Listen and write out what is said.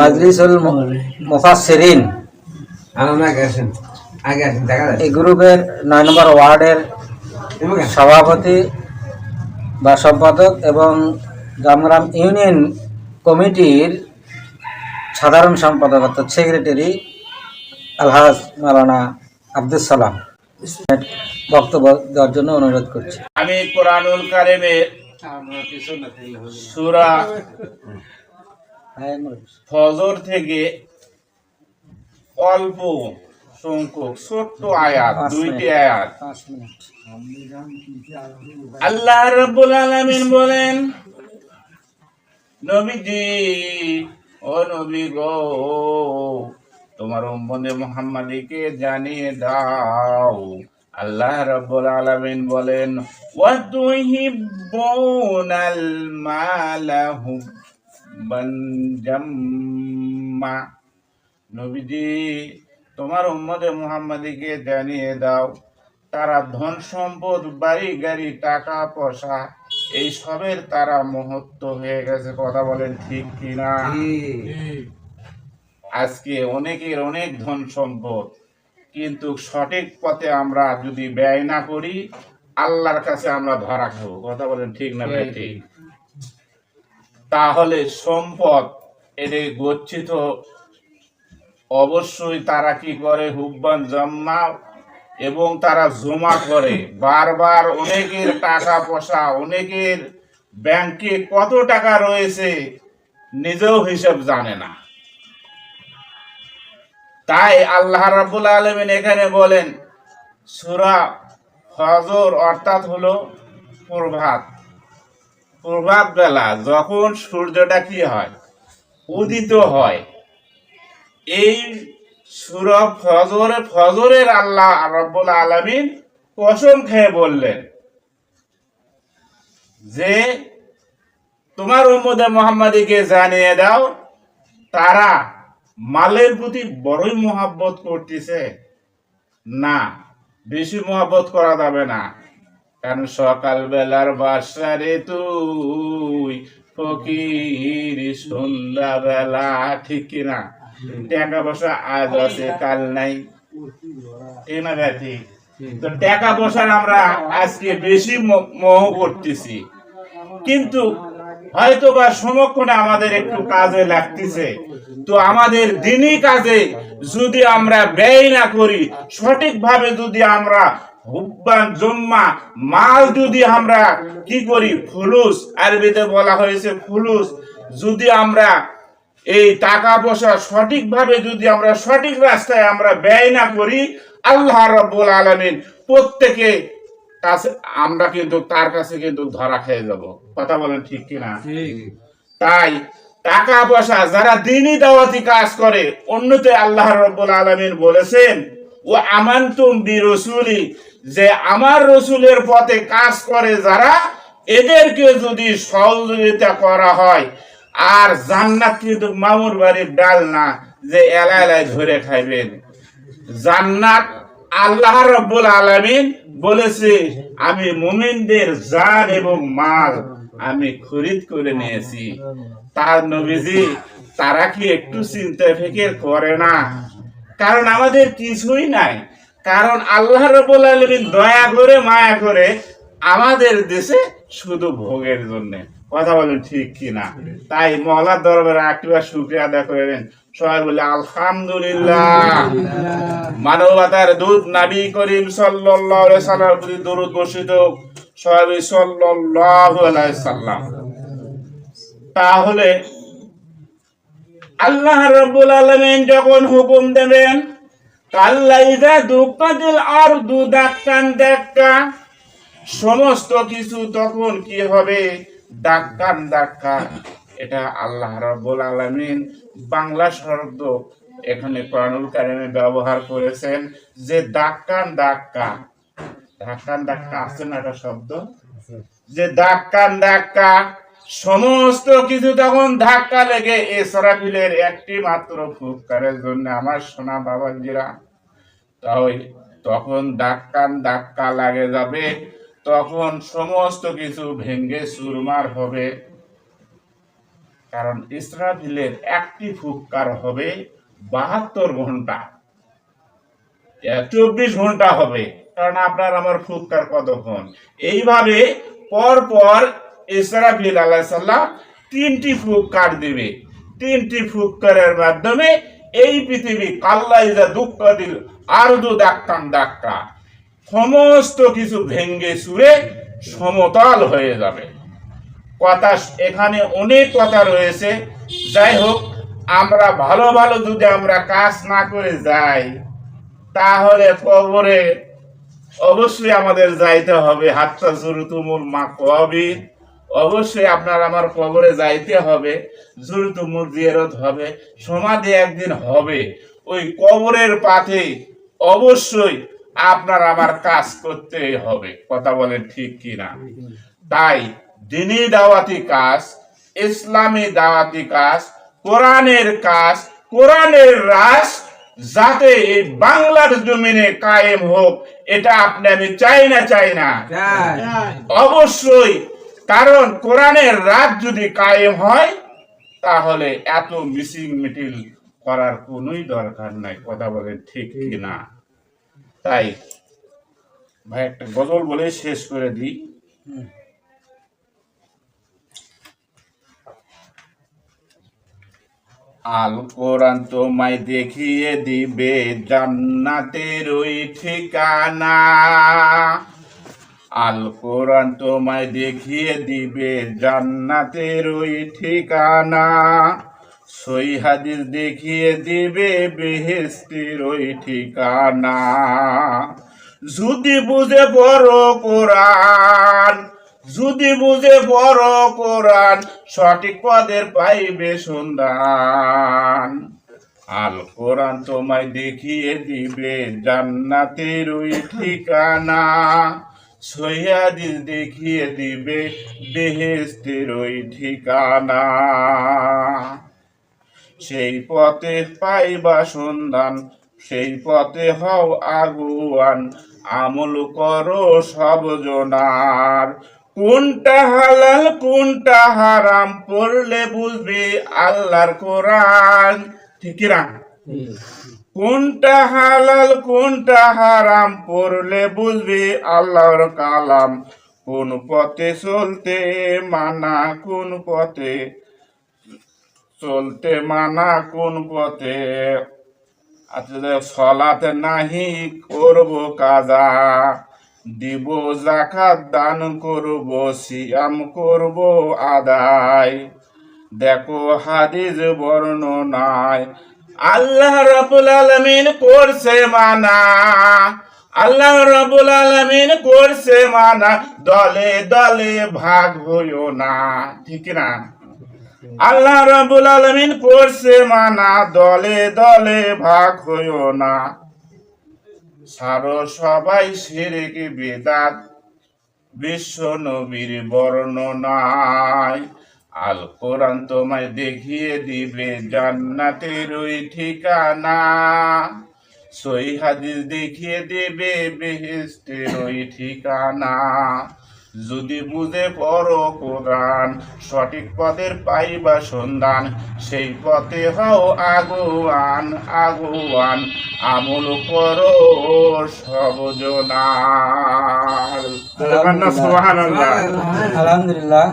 মাজলিসুল মুফাসসিরিন। এই গ্রুপের নয় নম্বর ওয়ার্ডের সভাপতি বা সম্পাদক এবং গ্রামগ্রাম ইউনিয়ন কমিটির সাধারণ সম্পাদক অর্থাৎ সেক্রেটারি আলহাজ মালানা আব্দুল সালাম। বক্তব্য দেওয়ার জন্য অনুরোধ করছি। আমি কোরআনুল কারিমের সূরা ফজর থেকে অল্প সংখ্যক ছোট্ট আয়াত দুইটি আয়াত। আল্লাহ রাব্বুল আলামিন বলেন নবীজি ও নবী গো তোমার উম্মতে মুহাম্মাদিকে জানিয়ে দাও। আল্লাহ রাব্বুল আলামিন বলেন ওয়া তুহিব্বুনাল মালা জাম্মা নবীজি, তোমার উম্মতে মুহাম্মাদিকে জানিয়ে দাও, তারা ধন সম্পদ, বাড়ি, গাড়ি, টাকা, পয়সা, এই সবের তারা মহত্ব হয়ে গেছে। কথা বলেন ঠিক কিনা? আজকে অনেকের অনেক ধন সম্পদ, কিন্তু সঠিক পথে আমরা যদি ব্যয় না করি, আল্লাহর কাছে আমরা ধরা খাব। কথা বলেন ঠিক না ভাই? ঠিক তাহলে সম্পদ এদের গচ্ছিত। অবশ্যই তারা কি করে? হুব্বান জম্মা এবং তারা জমা করে। বারবার অনেকের টাকা পয়সা, অনেকের ব্যাংকে কত টাকা রয়েছে নিজেও হিসাব জানে না। তাই আল্লাহ রাব্বুল আলামিন এখানে বলেন, সুরা ফজর অর্থাৎ হলো প্রভাত। প্রভাত বেলা যখন সূর্যটা কি হয়? উদিত হয়। এই সুরভ ফজরে, ফজরের আল্লাহ রব্বুল আলামিন কসম খেয়ে বললেন, যে তোমার উম্মদে মোহাম্মদীকে জানিয়ে দাও, তারা মালের প্রতি বড়ই মোহাব্বত করতেছে। না, বেশি মোহাব্বত করা যাবে না। কারণ সকাল বেলার বাসারে তুই, ফকির সন্ধ্যা বেলা ঠিক কিনা টাকা পয়সা আজ আছে, কাল নাই। তো টাকা পয়সার আমরা আজকে বেশি মোহ করতেছি। কিন্তু হয়তো বা সমক্ষণে আমাদের একটু কাজে লাগতেছে। তো আমাদের দিনই কাজে যদি আমরা ব্যয় না করি, সঠিকভাবে যদি আমরা হুব্বান জম্মা। মাল যদি আমরা কি করি? ফুলুস। আরবিতে বলা হয়েছে ফুলুস। যদি আমরা এই টাকা পয়সা সঠিকভাবে যদি আমরা সঠিক রাস্তায় আমরা ব্যয় না করি আল্লাহ রব্বুল আলামিন প্রত্যেকে কাছে আমরা কিন্তু তার কাছে কিন্তু ধরা খেয়ে যাব। কথা বলেন ঠিক কিনা? তাই টাকা পয়সা যারা দিনই দাওয়াতি কাজ করে অন্যতে আল্লাহ রব্বুল আলামিন বলেছেন ও আমান্তুম বি রসুলি যে আমার রসুলের পথে কাজ করে যারা, এদেরকে যদি সহযোগিতা করা হয়, আর জান্নাত কিন্তু মামুর বাড়ির ডাল না, যে এলাই এলাই ধরে খাইবেন। জান্নাত আল্লাহ রব্বুল আলামিন বলেছে, আমি মুমিনদের জান এবং মাল আমি খরিদ করে নিয়েছি। তার নবীজি তারা কি একটু চিন্তা ফিকির করে না? কারণ আমাদের কিছুই নাই। কারণ আল্লাহ রব্বুল আলামিন দয়া করে, মায়া করে আমাদের দেশে শুধু ভোগের জন্য। কথা বলেন ঠিক কি না তাই মহলার দরবারে একটিবার শুক্রিয়া আদায় করে নেন। সবাই বলে, আলহামদুলিল্লাহ। মানবতার দূত নাবি করিম সাল্লাল্লাহু প্রতি দরুদ বর্ষিত সবাই সাল্লাল্লাহু সাল্লাম। তাহলে আল্লাহ রাব্বুল আলামিন যখন হুকুম দেবেন কাল্লাইদা দুকাতিল আরদু দাক্কান দাক্কা, সমস্ত কিছু তখন কি হবে? ডাক্কান ডাক্কা এটা আল্লাহ রাব্বুল আলামিন বাংলা শব্দ এখানে কোরআনুল কারিমে ব্যবহার করেছেন যে ডাক্কান ডাক্কা ধাক্কান ধাক্কা আছে না একটা শব্দ? যে ধাক্কান ধাক্কা সমস্ত কিছু তখন ধাক্কা লেগে এসরাফিলের একটি মাত্র ফুৎকারের জন্য আমার সোনা বাবাজিরা, তাই তখন ধাক্কান ধাক্কা লাগে যাবে, তখন সমস্ত কিছু ভেঙ্গে চুরমার হবে। কারণ ইসরাফিলের একটি ফুৎকার হবে বাহাত্তর ঘণ্টা। চব্বিশ ঘণ্টা হবে। কারণ আপনার আমার ফুৎকার কতক্ষণ? এইভাবে পর পর ইসরাফিল আল্লাহ সাল্লাম তিনটি ফুৎকার দিবে। তিনটি ফুৎকারের মাধ্যমে এই পৃথিবী কাল্লা ইজা দুঃখ দিল, আর দু ডাক্তান ডাক্কা সমস্ত কিছু ভেঙ্গে সুরে সমতল হয়ে যাবে। কথা এখানে অনেক কথা রয়েছে। যাই হোক, আমরা ভালো ভালো যদি আমরা কাজ না করে যাই, তাহলে কবরে অবশ্যই আমাদের যাইতে হবে। হাতটা জুরুতুমুল মা কবির অবশ্যই আপনার আমার কবরে যাইতে হবে জুরুতুমুল জিয়ারত হবে সমাধি একদিন হবে। ওই কবরের পাথে অবশ্যই আপনার আমার কাজ করতে হবে। কথা বলেন ঠিক কিনা? তাই দিনী দাওয়াতি কাজ ইসলামী দাওয়াতি কাজ কোরআনের কাজ কোরআনের রাস যাতে এই বাংলার জমিনে কায়েম হোক এটা আপনি আমি চাই না চাই না। অবশ্যই কারণ কোরআনের রাত যদি কায়েম হয় তাহলে এত মিসিং মিটিল করার কোনোই দরকার নাই। কথা বলেন ঠিক কিনা? তাই ভাই একটা গজল বলে শেষ করে দিই। আল কোরআন তোমায় দেখিয়ে দিবে জান্নাতের ওই ঠিকানা। আল কোরআন তোমায় দেখিয়ে দিবে জান্নাতের ওই ঠিকানা। সই হাদিস দেখিয়ে দিবে বেহেস্তির ওই ঠিকানা। যদি বুঝে বড় কোরআন, যদি বুঝে বড় কোরআন, সঠিক পদের পাইবে সন্ধান। আল কোরআন তোমায় দেখিয়ে দিবে জান্নাতের ওই ঠিকানা। সৈয়াদিস দেখিয়ে দিবে বেহেস্তের ওই ঠিকানা। সেই পথে পাইবা সন্ধান সেই পথে হও আগুয়ান, আমল করো সব জনার। কোনটা হালাল, কোনটা হারাম, পড়লে বুঝবে আল্লাহর কোরআন। ঠিক কোনটা হালাল, কোনটা হারাম পড়লে বুঝবে আল্লাহর কালাম। কোন পথে চলতে মানা, কোন পথে চলতে মানা, কোন পথে সলাতে নাহি করব কাজা, দিব জাকাত দান করব, সিয়াম করব আদায়। দেখো হাদিস বর্ণনায় আল্লাহ রাবুল আলমিন করছে মানা। আল্লাহ রাবুল আলমিন করছে মানা। দলে দলে ভাগ হইও না। ঠিক না? আল্লাহ রাবুল আলমিন করছে মানা। দলে দলে ভাগ হইও না। সারো সবাই সেরেকে বেদাত। বিশ্ব নবীর বর্ণনায় আল কোরআন তোমায় দেখিয়ে দিবে জান্নাতের ওই ঠিকানা। সই হাদিস দেখিয়ে দেবে বেহেস্তের ওই ঠিকানা। যদি বুঝে পড়ো কোরআন, সঠিক পথের পাইবা সন্ধান, সেই পথে হও আগুয়ান আগুয়ান আমল করো সুবহানাল্লাহ। আলহামদুলিল্লাহ।